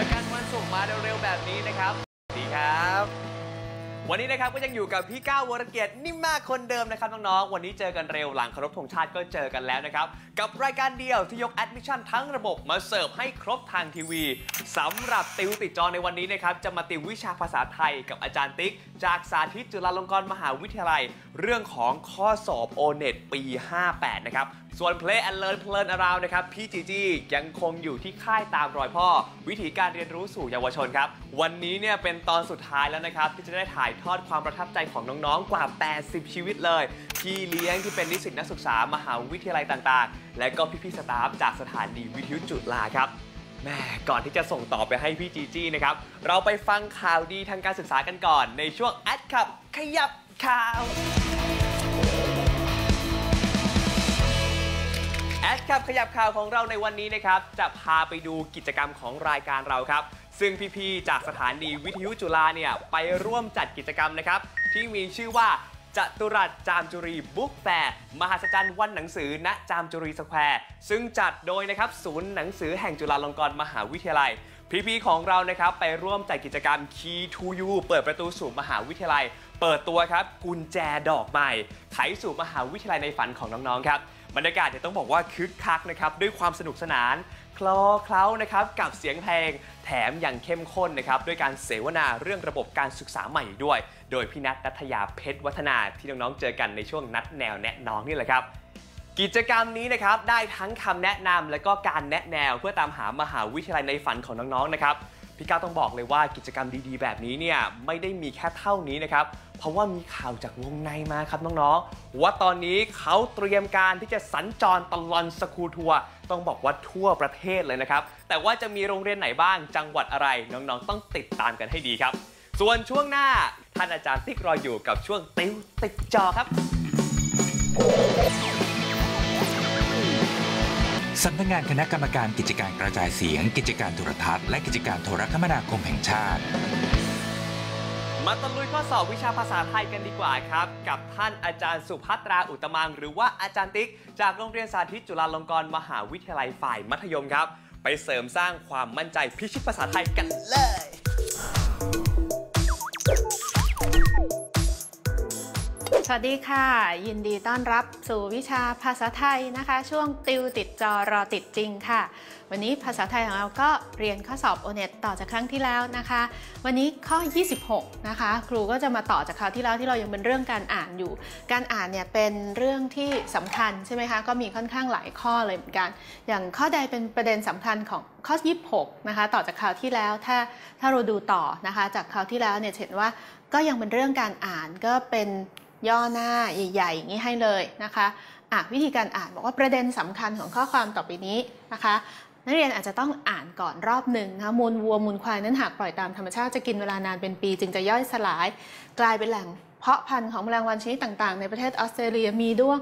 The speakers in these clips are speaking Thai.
อกันวันศุกร์มาเร็วๆแบบนี้นะครับ สวัสดีครับ วันนี้นะครับก็ยังอยู่กับพี่ก้าววรเกียรตินิ่มมากคนเดิมนะครับน้องๆ วันนี้เจอกันเร็วหลังเคารพธงชาติก็เจอกันแล้วนะครับ กับรายการเดียวที่ยกแอดมิชชั่นทั้งระบบมาเสิร์ฟให้ครบทางทีวีสำหรับติวติดจอในวันนี้นะครับจะมาติววิชาภาษาไทยกับอาจารย์ติ๊ก จากสาธิตจุฬาลงกรณ์มหาวิทยาลัย เรื่องของข้อสอบโอเน็ตปี 58 นะครับ ส่วน Play and Learn เพลินอาราวนะครับพี่จีจี้ยังคงอยู่ที่ค่ายตามรอยพ่อ วิธีการเรียนรู้สู่เยาวชนครับ วันนี้เนี่ยเป็นตอนสุดท้ายแล้วนะครับที่จะได้ถ่ายทอดความประทับใจของน้องๆกว่า 80 ชีวิตเลยพี่เลี้ยงที่เป็นนิสิตนักศึกษามหาวิทยาลัยต่างๆ และก็พี่ๆสตาฟจากสถานีวิทยุจุฬาครับแม่ก่อนที่จะส่งต่อไปให้พี่จีจี้นะครับ เราไปฟังข่าวดีทางการศึกษากันก่อน ในช่วงแอดขับ ขยับข่าว ครับขยับข่าวของเราในวันนี้นะครับ จะพาไปดูกิจกรรมของรายการเราครับ ซึ่งพี่ๆจากสถานีวิทยุจุฬาเนี่ยไปร่วมจัดกิจกรรมนะครับ ที่มีชื่อว่าจตุรัสจามจุรีบุ๊กแฟร์มหัศจรรย์วันหนังสือณจามจุรีสแควร์ซึ่งจัดโดยนะครับศูนย์หนังสือแห่งจุฬาลงกรณ์มหาวิทยาลัย พี่ๆของเรานะครับไปร่วมจัดกิจกรรม Key to You เปิดประตูสู่มหาวิทยาลัย เปิดตัวครับกุญแจดอกใหม่ไขสู่มหาวิทยาลัยในฝันของน้องๆครับ บรรยากาศเนี่ยต้องบอกว่าคึกคักนะครับด้วยความสนุกสนานคลอเคล้านะครับกับเสียงเพลงแถมอย่างเข้มข้นนะครับด้วยการเสวนาเรื่องระบบการศึกษาใหม่ด้วย โดยพี่นัทนัทยาเพชรวัฒนาที่น้องๆเจอกันในช่วงนัดแนวแนะน้องนี่แหละครับกิจกรรมนี้นะครับได้ทั้งคำแนะนำและก็การแนะแนวเพื่อตามหามหาวิทยาลัยในฝันของน้องๆนะครับ พี่ก้าต้องบอกเลยว่ากิจกรรมดีๆ แบบนี้เนี่ยไม่ได้มีแค่เท่านี้นะครับ เพราะว่ามีข่าวจากวงในมาครับน้องๆ ว่าตอนนี้เขาเตรียมการที่จะสัญจรตลอนสกูทัวร์ต้องบอกว่าทั่วประเทศเลยนะครับ แต่ว่าจะมีโรงเรียนไหนบ้างจังหวัดอะไรน้องๆ ต้องติดตามกันให้ดีครับ ส่วนช่วงหน้าท่านอาจารย์ติ๊กรออยู่กับช่วงติวติดจอครับ สำนักงานคณะกรรมการกิจการกระจายเสียง กิจการโทรทัศน์และกิจการโทรคมนาคมแห่งชาติ มาตะลุยข้อสอบวิชาภาษาไทยกันดีกว่าครับ กับท่านอาจารย์สุภัตราอุตตมัง หรือว่าอาจารย์ติ๊ก จากโรงเรียนสาธิตจุฬาลงกรณ์มหาวิทยาลัยฝ่ายมัธยมครับ ไปเสริมสร้างความมั่นใจพิชิตภาษาไทยกันเลย สวัสดีค่ะ ยินดีต้อนรับสู่วิชาภาษาไทยนะคะ ช่วงติวติดจอรอติดจริงค่ะ วันนี้ภาษาไทยของเราก็เรียนข้อสอบโอเน็ตต่อจากครั้งที่แล้วนะคะ วันนี้ข้อ 26 นะคะ ครูก็จะมาต่อจากคราวที่แล้วที่เรายังเป็นเรื่องการอ่านอยู่ การอ่านเนี่ยเป็นเรื่องที่สำคัญใช่ไหมคะก็มีค่อนข้างหลายข้อเลยเหมือนกัน อย่างข้อใดเป็นประเด็นสำคัญของข้อ 26 นะคะ ต่อจากคราวที่แล้วถ้าถ้าเราดูต่อนะคะ จากคราวที่แล้วเนี่ยเห็นว่าก็ยังเป็นเรื่องการอ่านก็เป็น ย่อหน้าใหญ่ๆอย่างนี้ให้เลยนะคะอะวิธีการอ่านบอกว่าประเด็นสำคัญของข้อความต่อไปนี้นะคะ นักเรียนอาจจะต้องอ่านก่อนรอบหนึ่งนะคะมูลวัวมูลควายนั้นหากปล่อยตามธรรมชาติจะกินเวลานานเป็นปี จึงจะย่อยสลาย กลายเป็นแหล่งเพาะพันธุ์ของแมลงวันชนิดต่างๆ ในประเทศออสเตรเลียมีด้วง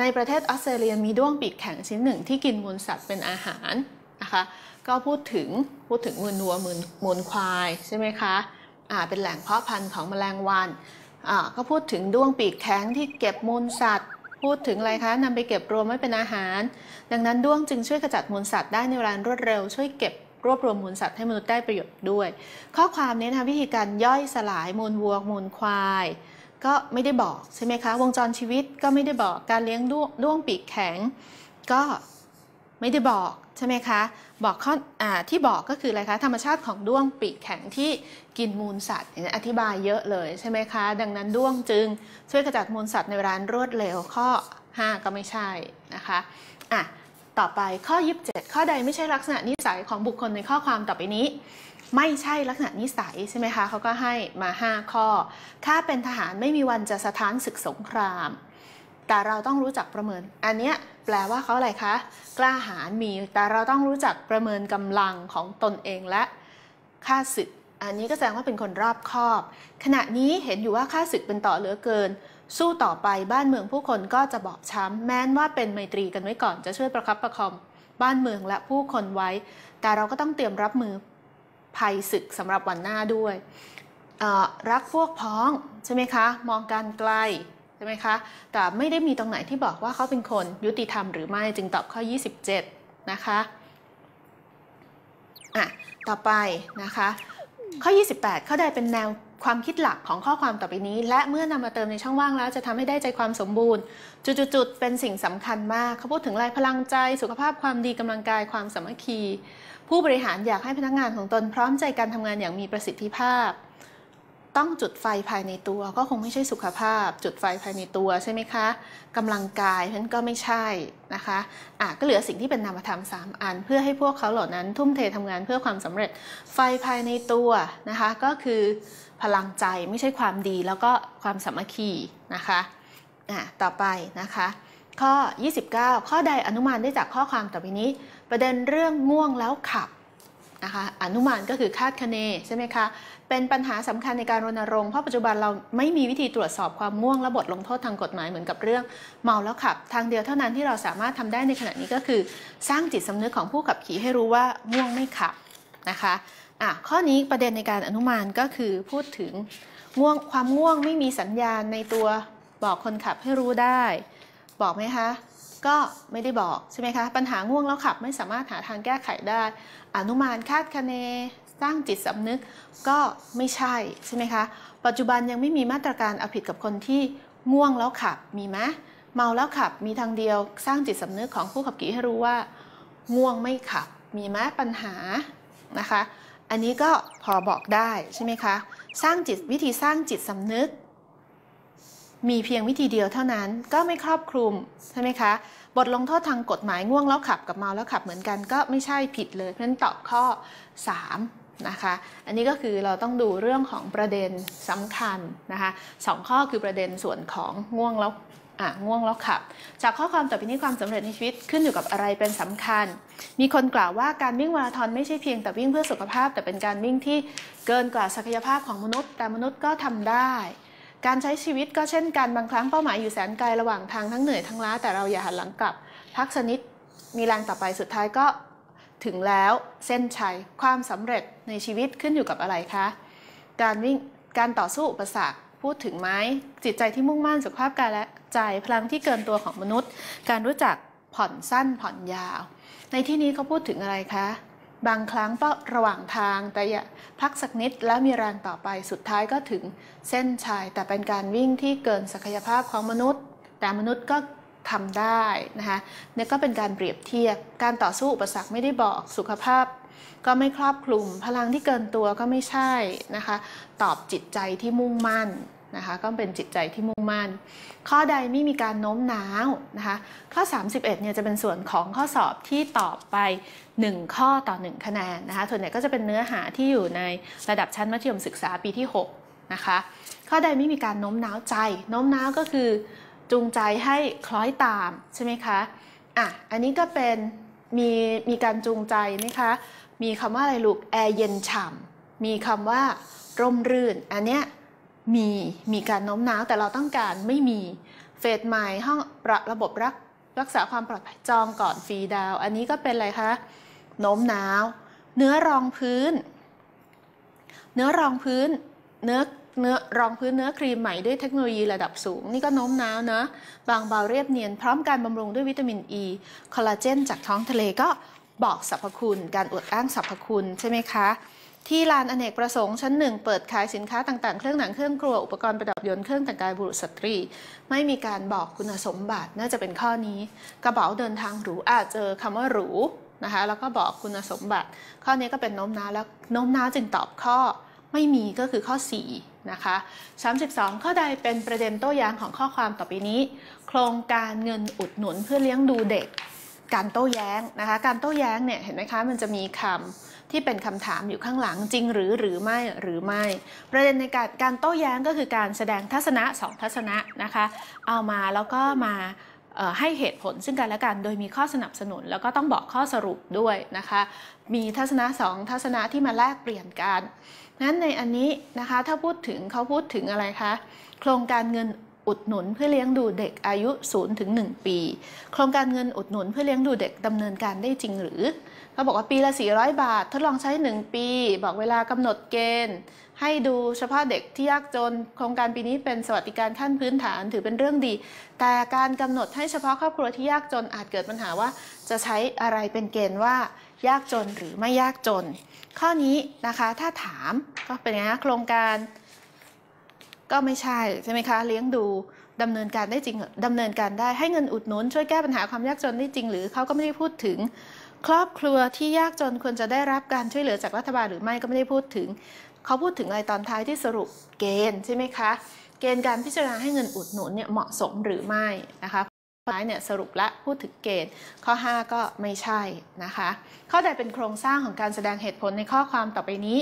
ในประเทศออสเตรเลียมีด้วงปีกแข็งชิ้นหนึ่งที่กินมูลสัตว์เป็นอาหารนะคะก็พูดถึงพูดถึงมูลวัวมูลมูลควายใช่ไหมคะอ่าเป็นแหล่งเพาะพันธุ์ของแมลงวัน อ่าก็พูดถึงด้วงปีกแข็งที่เก็บมูลสัตว์ พูดถึงอะไรคะนำไปเก็บรวมไว้เป็นอาหาร ดังนั้นด้วงจึงช่วยขจัดมูลสัตว์ได้ในเวลารวดเร็ว ช่วยเก็บรวบรวมมูลสัตว์ให้มนุษย์ได้ประโยชน์ด้วย ข้อความนี้นะคะวิธีการย่อยสลายมูลวัวมูลควาย ก็ไม่ได้บอกใช่ไหมคะ วงจรชีวิตก็ไม่ได้บอกการเลี้ยงด้วงวงปีกแข็ง ก็ไม่ได้บอกใช่ไหมคะ บอกข้ออที่บอกก็คืออะไรคะธรรมชาติของด้วงปีกแข็งที่ กินมูลสัตว์เนี่ยอธิบายเยอะเลยใช่ไหมคะ ดังนั้นด้วงจึงช่วยขจัดมูลสัตว์ในเวลารวดเร็วข้อ 5 ก็ไม่ใช่นะคะอะต่อไปข้อ 27 ข้อใดไม่ใช่ลักษณะนิสัยของบุคคลในข้อความต่อไปนี้ ไม่ใช่ลักษณะนิสัยใช่ไหมคะเขาก็ให้มา 5 ข้อ ถ้าเป็นทหารไม่มีวันจะสถานศึกสงคราม แต่เราต้องรู้จักประเมิน อันเนี้ยแปลว่าเขาอะไรคะกล้าหาญมีแต่เราต้องรู้จักประเมินกำลังของตนเองและค่าศึก อันนี้ก็แสดงว่าเป็นคนรอบคอบ ขณะนี้เห็นอยู่ว่าค่าศึกเป็นต่อเหลือเกิน สู้ต่อไปบ้านเมืองผู้คนก็จะบอบช้ำแม้นว่าเป็นไมตรีกันไว้ก่อนจะช่วยประคับประคองบ้านเมืองและผู้คนไว้ แต่เราก็ต้องเตรียมรับมือภัยศึกสำหรับวันหน้าด้วย รักพวกพ้องใช่ไหมคะ มองการไกลใช่ไหมคะ แต่ไม่ได้มีตรงไหนที่บอกว่าเขาเป็นคนยุติธรรมหรือไม่จึงตอบข้อ 27 นะคะ อะ ต่อไปนะคะ ข้อ 28 เข้าใดเป็นแนวความคิดหลักของข้อความต่อไปนี้ และเมื่อนำมาเติมในช่องว่างแล้วจะทำให้ได้ใจความสมบูรณ์ จุดๆเป็นสิ่งสำคัญมากเขาพูดถึงรายพลังใจ สุขภาพความดีกำลังกายความสามัคคี ผู้บริหารอยากให้พนักงานของตนพร้อมใจการทำงานอย่างมีประสิทธิภาพ ต้องจุดไฟภายในตัว ก็คงไม่ใช่สุขภาพ จุดไฟภายในตัวใช่ไหมคะกำลังกายเพราะนั้นก็ไม่ใช่นะคะอะก็เหลือสิ่งที่เป็นนามธรรม 3 อัน เพื่อให้พวกเขาเหล่านั้นทุ่มเททำงานเพื่อความสำเร็จไฟภายในตัวนะคะก็คือพลังใจไม่ใช่ความดีแล้วก็ความสามัคคีนะคะอะต่อไปนะคะข้อ 29 ข้อใดอนุมานได้จากข้อความต่อไปนี้ ประเด็นเรื่องง่วงแล้วขับ นะคะอนุมานก็คือคาดคะเนใช่ไหมคะเป็นปัญหาสำคัญในการรณรงค์เพราะปัจจุบันเราไม่มีวิธีตรวจสอบความม่วงและบทลงโทษทางกฎหมายเหมือนกับเรื่องเมาแล้วขับ ทางเดียวเท่านั้นที่เราสามารถทำได้ในขณะนี้ก็คือ สร้างจิตสำนึกของผู้ขับขี่ให้รู้ว่าม่วงไม่ขับนะคะอะข้อนี้ประเด็นในการอนุมานก็คือพูดถึงง่วงความง่วงไม่มีสัญญาณในตัวบอกคนขับให้รู้ได้ บอกไหมคะ ก็ไม่ได้บอกใช่ไหมคะ ปัญหาง่วงแล้วขับไม่สามารถหาทางแก้ไขได้ อนุมานคาดคะเน สร้างจิตสำนึกก็ไม่ใช่ใช่ไหมคะ ปัจจุบันยังไม่มีมาตรการเอาผิดกับคนที่ง่วงแล้วขับมีไหมเมาแล้วขับมีทางเดียว สร้างจิตสำนึกของผู้ขับขี่ให้รู้ว่า ง่วงไม่ขับ มีไหมปัญหานะคะ อันนี้ก็พอบอกได้ใช่ไหมคะ สร้างจิตวิธีสร้างจิตสำนึก มีเพียงวิธีเดียวเท่านั้นก็ไม่ครอบคลุมใช่ไหมคะ บทลงโทษทางกฎหมายง่วงแล้วขับกับเมาแล้วขับเหมือนกันก็ไม่ใช่ผิดเลยเพราะฉะนั้นตอบข้อ 3 นะคะ อันนี้ก็คือเราต้องดูเรื่องของประเด็นสำคัญนะคะสองข้อคือประเด็นส่วนของง่วงแล้วอะง่วงแล้วขับ จากข้อความต่อไปนี้ความสำเร็จในชีวิตขึ้นอยู่กับอะไรเป็นสำคัญ มีคนกล่าวว่าการวิ่งมาราธอนไม่ใช่เพียงแต่วิ่งเพื่อสุขภาพ แต่เป็นการวิ่งที่เกินกว่าศักยภาพของมนุษย์ แต่มนุษย์ก็ทำได้ การใช้ชีวิตก็เช่นกันบางครั้งเป้าหมายอยู่แสนไกลระหว่างทางทั้งเหนื่อยทั้งล้าแต่เราอย่าหันหลังกลับ พักสนิดมีแรงต่อไปสุดท้ายก็ถึงแล้วเส้นชัยความสำเร็จในชีวิตขึ้นอยู่กับอะไรคะการวิ่งการต่อสู้อุปสรรคพูดถึงไหมจิตใจที่มุ่งมั่นสุขภาพกายและใจพลังที่เกินตัวของมนุษย์ การรู้จักผ่อนสั้นผ่อนยาว ในที่นี้เขาพูดถึงอะไรคะ บางครั้งก็ระหว่างทางแต่อย่าพักสักนิดแล้วมีแรงต่อไปสุดท้ายก็ถึงเส้นชัยแต่เป็นการวิ่งที่เกินศักยภาพของมนุษย์ แต่มนุษย์ก็ทำได้นะคะนี่ก็เป็นการเปรียบเทียบ การต่อสู้อุปสรรคไม่ได้บอกสุขภาพ ก็ไม่ครอบคลุม พลังที่เกินตัวก็ไม่ใช่นะคะ ตอบจิตใจที่มุ่งมั่น นะคะก็เป็นจิตใจที่มุ่งมั่น ข้อใดไม่มีการโน้มน้าวนะคะข้อ 31เนี่ยจะเป็นส่วนของข้อสอบที่ตอบไป 1 ข้อต่อ 1 คะแนนนะคะส่วนใหญ่ก็จะเป็นเนื้อหาที่อยู่ในระดับชั้นมัธยมศึกษาปีที่6นะคะข้อใดไม่มีการโน้มน้าวใจโน้มน้าวก็คือ จูงใจให้คล้อยตามใช่ไหมคะอะอันนี้ก็เป็นมีมีการจูงใจนะคะมีคำว่าอะไรลูกแอร์เย็นฉ่ำมีคำว่าร่มรื่น อันเนี้ย มีมีการโน้มน้าวแต่เราต้องการไม่มีเฟสใหม่ห้องประระบบรักรักษาความปลอดภัยจองก่อนฟรีดาว อันนี้ก็เป็นอะไรคะโน้มน้าว เนื้อรองพื้น เนื้อรองพื้นเนื้อเนื้อรองพื้นเนื้อครีมใหม่ด้วยเทคโนโลยีระดับสูง นี่ก็โน้มน้าวนะ บางเบาเรียบเนียน พร้อมการบำรุงด้วยวิตามินอ e, ีคอลลาเจนจากท้องทะเลก็บอกสรรพคุณ การอวดอ้างสรรพคุณใช่ไหมคะ ที่ลานอเนกประสงค์ชั้นหนึ่งเปิดขายสินค้าต่างๆ เครื่องหนังเครื่องครัวอุปกรณ์ประดับยนต์เครื่องแต่งกายบุรุษสตรี ไม่มีการบอกคุณสมบัติน่าจะเป็นข้อนี้ กระเป๋าเดินทางหรูอาจเจอคำว่าหรูนะคะแล้วก็บอกคุณสมบัติ ข้อนี้ก็เป็นโน้มน้าวแล้วโน้มน้าวจึงตอบข้อไม่มีก็คือข้อ 4 นะคะ 32 ข้อใดเป็นประเด็นโต้แย้งของข้อความต่อไปนี้ โครงการเงินอุดหนุนเพื่อเลี้ยงดูเด็ก การโต้แย้งนะคะ การโต้แย้งเนี่ยเห็นไหมคะ มันจะมีคำ ที่เป็นคำถามอยู่ข้างหลังจริงหรือหรือไม่หรือไม่ ประเด็นในการการโต้แย้งก็คือการแสดงทัศนะสองทัศนะนะคะ เอามาแล้วก็มาให้เหตุผลซึ่งกันและกัน โดยมีข้อสนับสนุน แล้วก็ต้องบอกข้อสรุปด้วยนะคะ มีทัศนะสองทัศนะที่มาแลกเปลี่ยนกันนั้นในอันนี้นะคะถ้าพูดถึงเขาพูดถึงอะไรคะโครงการเงินอุดหนุนเพื่อเลี้ยงดูเด็กอายุ0ถึง1ปี โครงการเงินอุดหนุนเพื่อเลี้ยงดูเด็กดำเนินการได้จริงหรือ เขาบอกว่าปีละ 400 บาท ทดลองใช้ 1 ปี บอกเวลากำหนดเกณฑ์ ให้ดูเฉพาะเด็กที่ยากจน โครงการปีนี้เป็นสวัสดิการขั้นพื้นฐานถือเป็นเรื่องดี แต่การกำหนดให้เฉพาะครอบครัวที่ยากจนอาจเกิดปัญหาว่า จะใช้อะไรเป็นเกณฑ์ว่ายากจนหรือไม่ยากจน ข้อนี้นะคะถ้าถามก็เป็นไงโครงการ ก็ไม่ใช่ใช่ไหมคะเลี้ยงดูดำเนินการได้จริงดำเนินการได้ให้เงินอุดหนุนช่วยแก้ปัญหาความยากจนได้จริง หรือเขาก็ไม่ได้พูดถึง ครอบครัวที่ยากจนควรจะได้รับการช่วยเหลือจากรัฐบาลหรือไม่ก็ไม่ได้พูดถึง เขาพูดถึงอะไรตอนท้ายที่สรุปเกณฑ์ใช่ไหมคะ เกณฑ์การพิจารณาให้เงินอุดหนุนเนี่ยเหมาะสมหรือไม่นะคะท้ายเนี่ยสรุปและพูดถึงเกณฑ์ข้อ 5 ก็ไม่ใช่นะคะ ข้อใดเป็นโครงสร้างของการแสดงเหตุผลในข้อความต่อไปนี้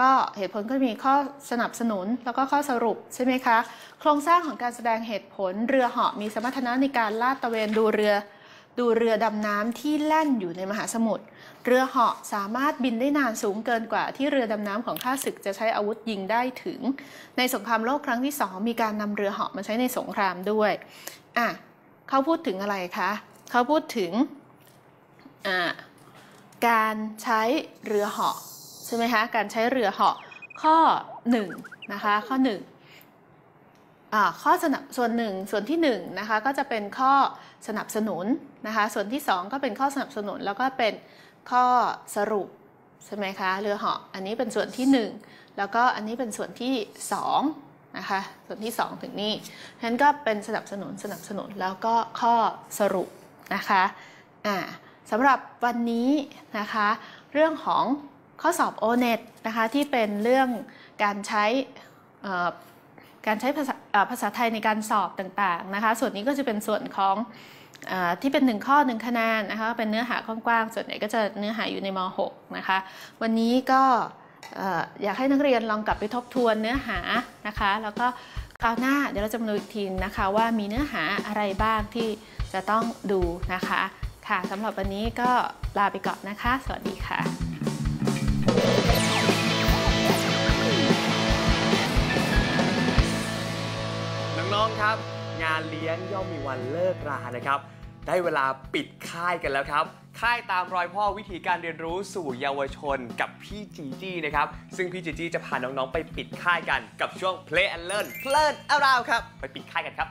ก็เหตุผลก็มีข้อสนับสนุนแล้วก็ข้อสรุปใช่ไหมคะ โครงสร้างของการแสดงเหตุผลเรือเหาะมีสมรรถนะในการลาดตระเวนดูเรือ ดูเรือดำน้ำที่แล่นอยู่ในมหาสมุทร เรือเหาะสามารถบินได้นานสูงเกินกว่าที่เรือดำน้ำของข้าศึกจะใช้อาวุธยิงได้ถึง ในสงครามโลกครั้งที่สองมีการนำเรือเหาะมาใช้ในสงครามด้วย อะเขาพูดถึงอะไรคะ เขาพูดถึงอ่าการใช้เรือเหาะใช่ไหมคะ การใช้เรือเหาะข้อ1นะคะข้อ1อ่าข้อสนับส่วนหนึ่งส่วนที่1นงนะคะก็จะเป็นข้อ สนับสนุนนะคะ ส่วนที่ 2 ก็เป็นข้อสนับสนุนแล้วก็เป็นข้อสรุปใช่ไหมคะเรือเหาะอันนี้เป็นส่วนที่ 1 แล้วก็อันนี้เป็นส่วนที่2นะคะส่วนที่ 2 ถึงนี่ฉะนั้นก็เป็นสนับสนุนสนับสนุนแล้วก็ข้อสรุปนะคะอ่าสำหรับวันนี้นะคะ เรื่องของข้อสอบ o n e t นะคะที่เป็นเรื่องการใช้อ่อ การใช้ภาษาภาษาไทยในการสอบต่างๆนะคะ ส่วนนี้ก็จะเป็นส่วนของอที่เป็น 1 ข้อ 1 คะแนนนะคะเป็นเนื้อหากว้างๆ ส่วนใหญ่ก็จะเนื้อหาอยู่ในม .6 นะคะ วันนี้ก็เอ่ออยากให้นักเรียนลองกลับไปทบทวนเนื้อหานะคะ แล้วก็คราวหน้าเดี๋ยวเราจะมาดูอีกทีนะคะว่ามีเนื้อหาอะไรบ้างที่จะต้องดูนะคะ ค่ะสำหรับวันนี้ก็ลาไปก่อนนะคะ สวัสดีค่ะ องครับ งานเลี้ยงย่อมมีวันเลิกรานะครับ ได้เวลาปิดค่ายกันแล้วครับ ค่ายตามรอยพ่อวิธีการเรียนรู้สู่เยาวชนกับพี่จีจี้นะครับ ซึ่งพี่จีจี้จะพาน้องๆไปปิดค่ายกันกับช่วง Play and Learn เพลินเอาราวครับ ไปปิดค่ายกันครับ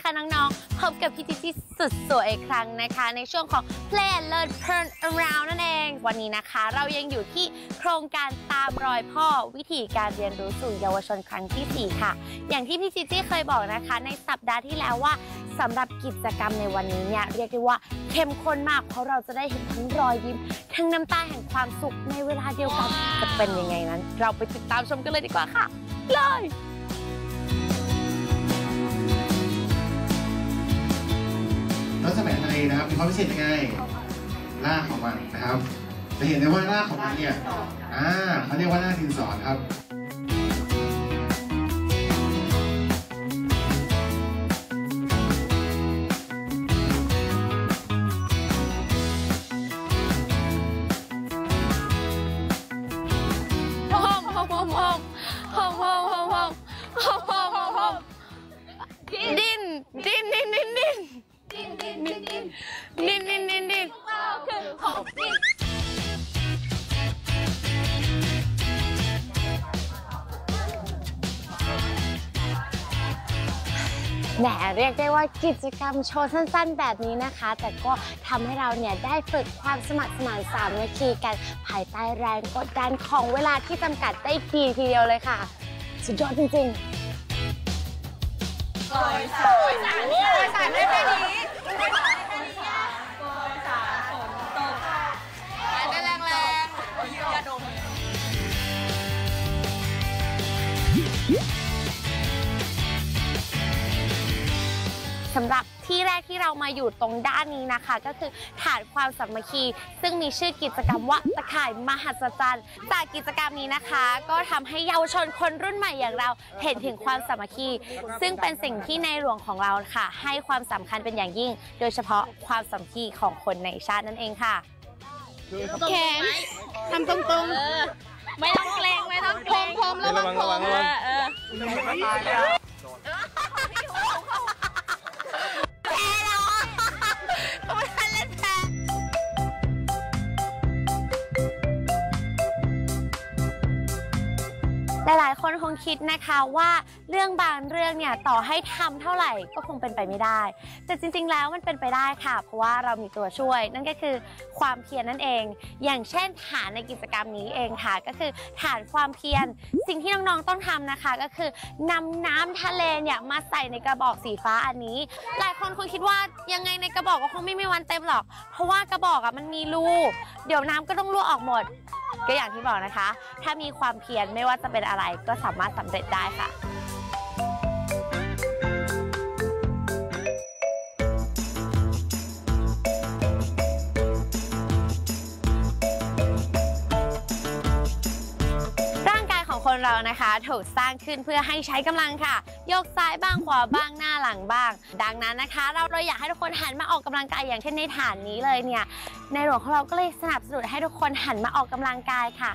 ค่ะน้องๆ พบกับพี่จิจิสุดสวยอีกครั้งนะคะ ในช่วงของ Play and Learn Turn Around นั่นเอง วันนี้นะคะเรายังอยู่ที่โครงการตามรอยพ่อวิธีการเรียนรู้สู่เยาวชนครั้งที่ 4 ค่ะ อย่างที่พี่จิจิเคยบอกนะคะ ในสัปดาห์ที่แล้วว่าสำหรับกิจกรรมในวันนี้เนี่ยเรียกได้ว่าเข้มข้นมาก เพราะเราจะได้เห็นทั้งรอยยิ้ม ทั้งน้ำตาแห่งความสุขในเวลาเดียวกันจะเป็นยังไงนั้น เราไปติดตามชมกันเลยดีกว่าค่ะ เลย รถสมัยทะเลนะครับมีความพิเศษยังไงรากของมันนะครับ จะเห็นได้ว่ารากของมันเนี่ยอ่าเขาเรียกว่าหน้าดินสอครับ ดินดินดินดินดินนคือของดินแหมเรียกได้ว่ากิจกรรมโชว์สั้นๆ แบบนี้นะคะ แต่ก็ทำให้เราเนี่ยได้ฝึกความสมัครสมานสามัคคีกัน ภายใต้แรงกดดันของเวลาที่จำกัดได้ดีทีเดียวเลยค่ะ สุดยอดจริงๆแรงแรง สำหรับที่แรกที่เรามาอยู่ตรงด้านนี้นะคะ ก็คือฐานความสามัคคี ซึ่งมีชื่อกิจกรรมว่าตะข่ายมหัศจรรย์จากกิจกรรมนี้นะคะ ก็ทำให้เยาวชนคนรุ่นใหม่อย่างเราเห็นถึงความสามัคคี ซึ่งเป็นสิ่งที่ในหลวงของเราค่ะ ให้ความสำคัญเป็นอย่างยิ่ง โดยเฉพาะความสามัคคีของคนในชาตินั่นเองค่ะแขนทำตรงๆ ไม่ต้องเกรงไม่ต้องเกรงพรมระวังระวังระวังเออแพ้แล้วอะเขาไม่ทันเล่นแพ้หลายๆคนคงคิดนะคะว่า เรื่องบางเรื่องเนี่ยต่อให้ทำเท่าไหร่ก็คงเป็นไปไม่ได้ แต่จริง ๆ แล้วมันเป็นไปได้ค่ะ เพราะว่าเรามีตัวช่วย นั่นก็คือความเพียรนั่นเอง อย่างเช่นฐานในกิจกรรมนี้เองค่ะ ก็คือฐานความเพียร สิ่งที่น้องๆต้องทำนะคะ ก็คือนำน้ำทะเลเนี่ยมาใส่ในกระบอกสีฟ้าอันนี้ หลายคนคงคิดว่ายังไงในกระบอกก็คงไม่มีวันเต็มหรอก เพราะว่ากระบอกอะมันมีรูเดี๋ยวน้ำก็ต้องรั่วออกหมด ก็อย่างที่บอกนะคะ ถ้ามีความเพียรไม่ว่าจะเป็นอะไรก็สามารถสำเร็จได้ค่ะ เรานะคะถูกสร้างขึ้นเพื่อให้ใช้กำลังค่ะ ยกซ้ายบ้างขวาบ้างหน้าหลังบ้าง ดังนั้นนะคะ เราเราอยากให้ทุกคนหันมาออกกำลังกายอย่างเช่นในฐานนี้เลยเนี่ยในหลวงของเราก็เลยสนับสนุนให้ทุกคนหันมาออกกำลังกายค่ะ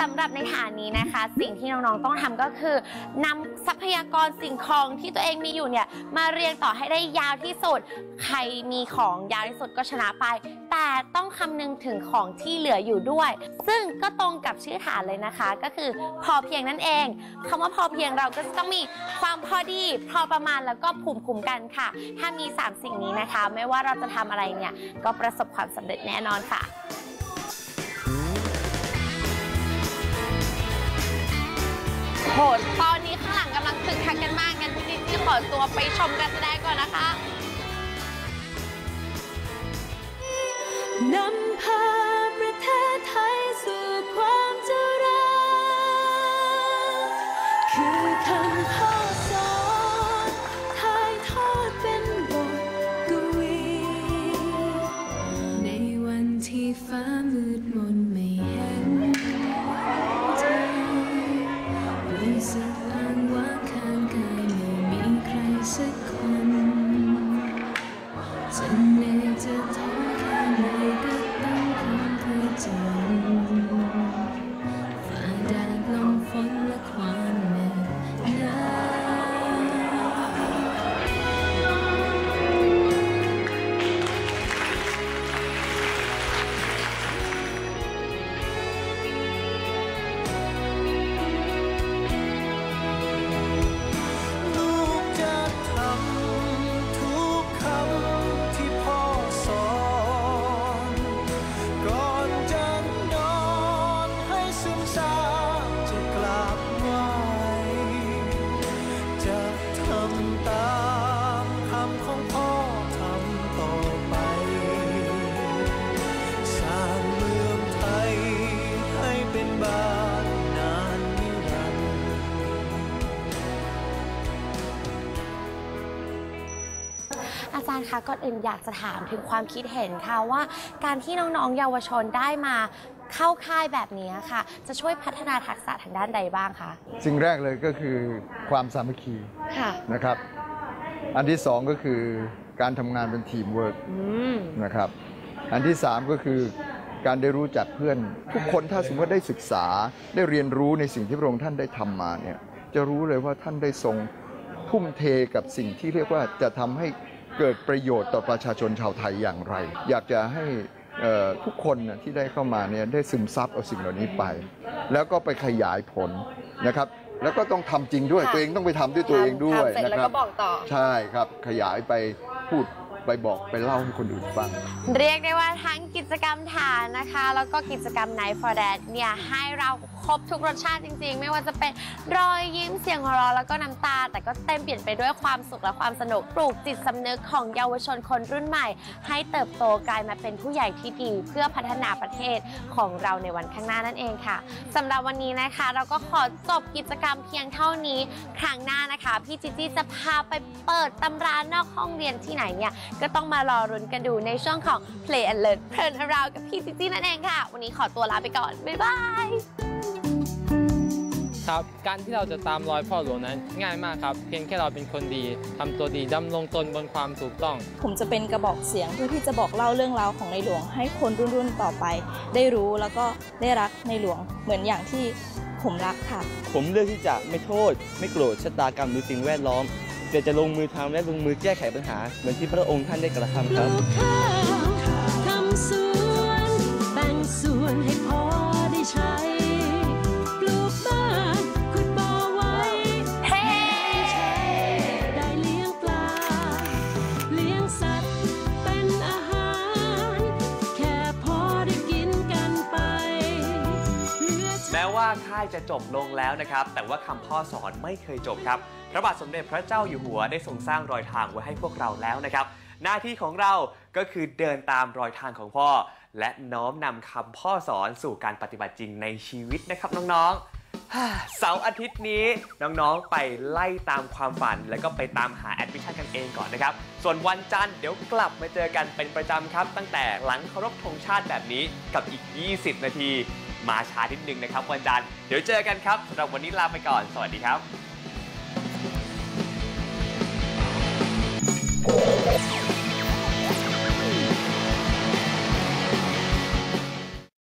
สำหรับในฐานนี้นะคะ สิ่งที่น้องๆต้องทำก็คือนำทรัพยากรสิ่งของที่ตัวเองมีอยู่เนี่ยมาเรียงต่อให้ได้ยาวที่สุด ใครมีของยาวที่สุดก็ชนะไป แต่ต้องคำนึงถึงของที่เหลืออยู่ด้วย ซึ่งก็ตรงกับชื่อฐานเลยนะคะ ก็คือพอเพียงนั่นเองคำว่าพอเพียงเราก็จะต้องมีความพอดี พอประมาณแล้วก็ภูมิคุ้มกันค่ะ ถ้ามี 3 สิ่งนี้นะคะ ไม่ว่าเราจะทำอะไรเนี่ยก็ประสบความสำเร็จแน่นอนค่ะ โหตอนนี้ข้างหลังกำลังคึกคักกันมากงั้นพี่ดิจี้ขอตัวไปชมการแสดงก่อนนะคะนำพาประเทศไทยสู่ความเจริญคือคำ อาจารย์คะก่อนอื่นอยากจะถามถึงความคิดเห็นค่ะว่า การที่น้องๆ เยาวชนได้มาเข้าค่ายแบบนี้ค่ะ จะช่วยพัฒนาทักษะทางด้านใดบ้างคะสิ่งแรกเลยก็คือความสามัคคีค่ะนะครับ อันที่สองก็คือการทำงานเป็นทีมเวิร์กอืมนะครับ อันที่สามก็คือการได้รู้จักเพื่อน ทุกคนถ้าสมมติว่าได้ศึกษาได้เรียนรู้ในสิ่งที่พระองค์ท่านได้ทำมาเนี่ยจะรู้เลยว่าท่านได้ทรงทุ่มเทกับสิ่งที่เรียกว่าจะทำให้ เกิดประโยชน์ต่อประชาชนชาวไทยอย่างไร อยากจะให้เอ่อทุกคนน่ะที่ได้เข้ามาเนี่ยได้ซึมซับเอาสิ่งเหล่านี้ไป แล้วก็ไปขยายผลนะครับ แล้วก็ต้องทำจริงด้วยค่ะตัวเองต้องไปทำด้วยตัวเองด้วยทำเสร็จนะแล้วครัก็บบอกต่อใช่ครับขยายไปพูดไปบอกไปเล่าให้คนอื่นฟัง เรียกได้ว่าทั้งกิจกรรมฐานนะคะ แล้วก็กิจกรรม Night for Dad เนี่ยให้เราครบทุกรสชาติจริง ๆ ไม่ว่าจะเป็นรอยยิ้มเสียงหัวเราะแล้วก็น้ำตา แต่ก็เต็มเปลี่ยนไปด้วยความสุขและความสนุกปลูกจิตสำนึกของเยาวชนคนรุ่นใหม่ ให้เติบโตกลายมาเป็นผู้ใหญ่ที่ดี เพื่อพัฒนาประเทศของเราในวันข้างหน้านั่นเองค่ะสำหรับวันนี้นะคะ เราก็ขอจบกิจกรรมเพียงเท่านี้ครั้งหน้านะคะ พี่จิจี้จะพาไปเปิดตำรานอกห้องเรียนที่ไหนเนี่ยก็ต้องมารอรุนกันดูในช่วงของ Play and Learn เพลินเรากับพี่จิจี้นั่นเองค่ะ วันนี้ขอตัวลาไปก่อน บ๊ายบายครับการที่เราจะตามรอยพ่อหลวงนั้น ง่ายมากครับ เพียงแค่เราเป็นคนดีทำตัวดีดำรงตนบนความถูกต้อง ผมจะเป็นกระบอกเสียงเพื่อที่จะบอกเล่าเรื่องราวของในหลวง ให้คนรุ่นๆต่อไป ได้รู้แล้วก็ได้รักในหลวงเหมือนอย่างที่ผมรักค่ะ ผมเลือกที่จะไม่โทษ ไม่โกรธชะตากรรมหรือสิ่งแวดล้อมแต่จะลงมือทำและลงมือแก้ไขปัญหา เหมือนที่พระองค์ท่านได้กระทำครับ จะจบลงแล้วนะครับ แต่ว่าคำพ่อสอนไม่เคยจบครับ พระบาทสมเด็จพระเจ้าอยู่หัวได้ทรงสร้างรอยทางไว้ให้พวกเราแล้วนะครับ หน้าที่ของเราก็คือเดินตามรอยทางของพ่อ และน้อมนำคำพ่อสอนสู่การปฏิบัติจริงในชีวิตนะครับน้องๆ เสาร์อาทิตย์นี้น้องๆไปไล่ตามความฝัน แล้วก็ไปตามหาแอดมิชชั่นกันเองก่อนนะครับ ส่วนวันจันทร์เดี๋ยวกลับมาเจอกันเป็นประจำครับ ตั้งแต่หลังเคารพธงชาติแบบนี้กับอีก 20 นาที มาช้านิดนึงนะครับวันจันทร์เดี๋ยวเจอกันครับสำหรับวันนี้ลาไปก่อน สวัสดีครับ